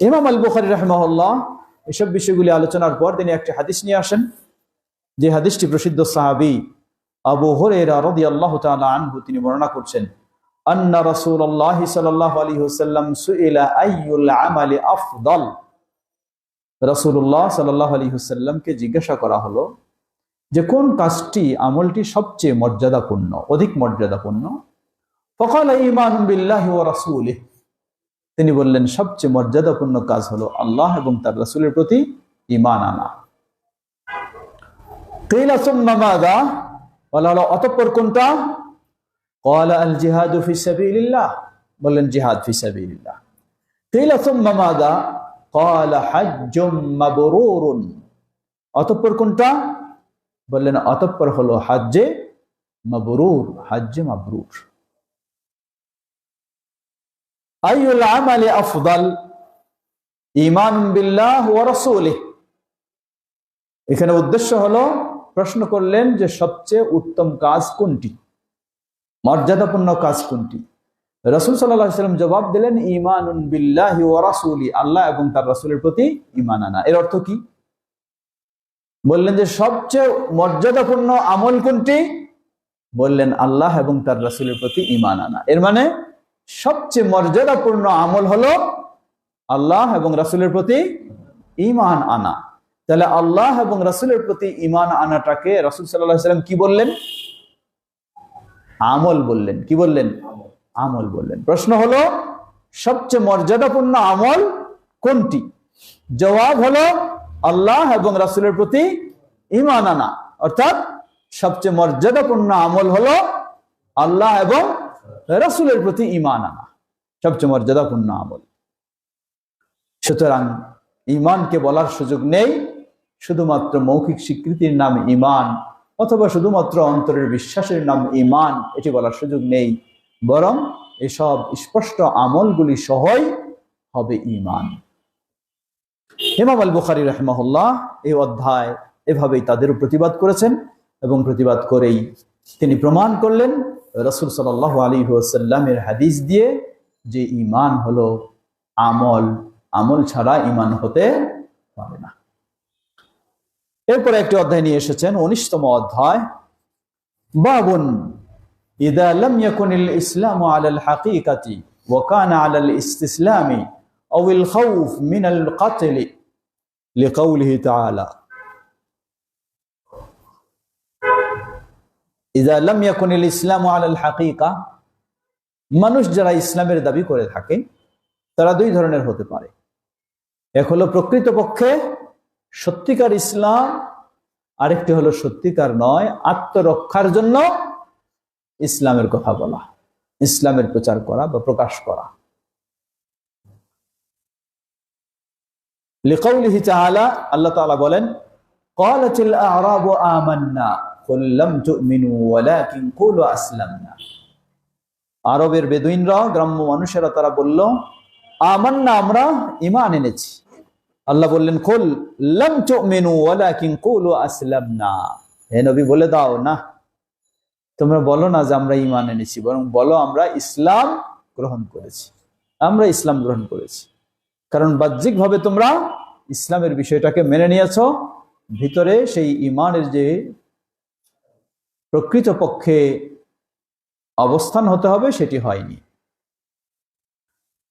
ইমাম আল বুখারি রহমাল্লাহ এসব বিষয়গুলি আলোচনার পর তিনি একটি হাদিস নিয়ে আসেন, যে হাদিসটি প্রসিদ্ধ সাহাবি আবু হরেরা তাআলা আনহু তিনি বর্ণনা করছেন জিজ্ঞাসা করা হলো যে, কোন কাজটি আমলটি সবচেয়ে মর্যাদাপূর্ণ, অধিক মর্যাদাপূর্ণ? ফকাল ঈমান বিল্লাহি রাসূলিহি। তিনি বললেন, সবচেয়ে মর্যাদাপূর্ণ কাজ হলো আল্লাহ এবং তার রাসুলের প্রতি ইমান আনা। অতঃপর কোনটা? কলা বললেন, জিহাদ অতঃপর কোনটা? বললেন, অতঃপর হলো হাজ্জে মাবরুর হাজ্যে মাবরুর। আইউল আমালি আফদাল ঈমান বিল্লাহ ওয়া রাসূলিহি। এখানে উদ্দেশ্য হলো, প্রশ্ন করলেন যে সবচেয়ে উত্তম কাজ কোনটি? মর্যাদাপূর্ণ কাজ কোনটি? রসুল সাল্লাম জবাব দিলেন ইমান বিল্লাহি ও রাসুলি আল্লাহ এবং তার রাসুলের প্রতি ইমান আনা। এর অর্থ কি? বললেন যে সবচেয়ে মর্যাদাপূর্ণ আমল কোনটি? বললেন আল্লাহ এবং তার রাসুলের প্রতি ইমান আনা। এর মানে সবচেয়ে মর্যাদাপূর্ণ আমল হলো আল্লাহ এবং রাসুলের প্রতি ইমান আনা। তাহলে আল্লাহ এবং রাসুলের প্রতি ইমান আনাটাকে রাসুল সাল্লাহ সাল্লাম কি বললেন? আমল বললেন। কি বললেন? আমল বললেন। প্রশ্ন হলো, সবচেয়ে মর্যাদাপূর্ণ আমল কোনটি? জবাব হলো, আল্লাহ এবং রাসুলের প্রতি ইমান আনা। অর্থাৎ সবচেয়ে মর্যাদাপূর্ণ আমল হলো আল্লাহ এবং রাসুলের প্রতি ইমান আনা। সবচেয়ে মর্যাদাপূর্ণ আমল। সুতরাং ইমানকে বলার সুযোগ নেই, শুধুমাত্র মৌখিক স্বীকৃতির নাম ইমান অথবা শুধুমাত্র অন্তরের বিশ্বাসের নাম ইমান এটি বলার সুযোগ নেই। বরং এসব স্পষ্ট আমলগুলি সহই হবে ইমান হেমাম আল বুখারি রহমাহুল্লাহ এই অধ্যায় এভাবেই তাদেরও প্রতিবাদ করেছেন এবং প্রতিবাদ করেই তিনি প্রমাণ করলেন রসুল সাল আলী সাল্লামের হাদিস দিয়ে যে ইমান হলো আমল আমল ছাড়া ইমান হতে পারে না এরপরে একটি অধ্যায় নিয়ে এসেছেন উনিশতম অধ্যায় বাবুন إذا لم يكن الإسلام على الحقيقة وكان على الاستسلام أو الخوف من القتل لقوله تعالى ইসলাম আল হাকিকা মানুষ যারা ইসলামের দাবি করে থাকে, তারা দুই ধরনের হতে পারে। এক হলো প্রকৃতপক্ষে সত্যিকার ইসলাম, আরেকটি হলো সত্যিকার নয়, আত্মরক্ষার জন্য ইসলামের কথা বলা, ইসলামের প্রচার করা বা প্রকাশ করা। লিকাউলিহি চাহালা আল্লাহ তালা বলেন কলাচিল আরব আমান্না। আরবের বেদুইনরা গ্রাম্য মানুষেরা তারা বলল, আমান্না, আমরা ঈমান এনেছি। আল্লাহ বললেন, কুল লাম তু'মিনু ওয়ালাকিন কুলু আসলামনা। হে নবী, বলে দাও, না, তোমরা বলো না যে আমরা ইমান এনেছি, বরং বলো আমরা ইসলাম গ্রহণ করেছি। আমরা ইসলাম গ্রহণ করেছি। কারণ বাহ্যিকভাবে তোমরা ইসলামের বিষয়টাকে মেনে নিয়েছ, ভিতরে সেই ইমানের যে প্রকৃত পক্ষে অবস্থান হতে হবে সেটি হয়নি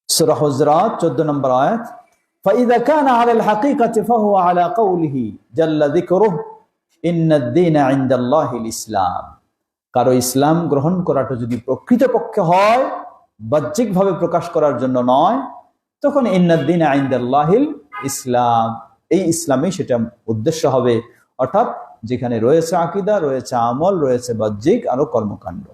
সূরা হুজরাত 14 নম্বর আয়াত فإذا كان على الحقيقة فهو على قوله جل ذكره إن الدين عند الله الإسلام কারো ইসলাম গ্রহণ করাটা যদি প্রকৃতপক্ষে হয় বাহ্যিকভাবে প্রকাশ করার জন্য নয় তখন ইন্নাদ্দিন আইন্দাল্লাহিল ইসলাম এই ইসলামে সেটা উদ্দেশ্য হবে অর্থাৎ যেখানে রয়েছে আকিদা রয়েছে আমল রয়েছে বাহ্যিক আরও কর্মকাণ্ড।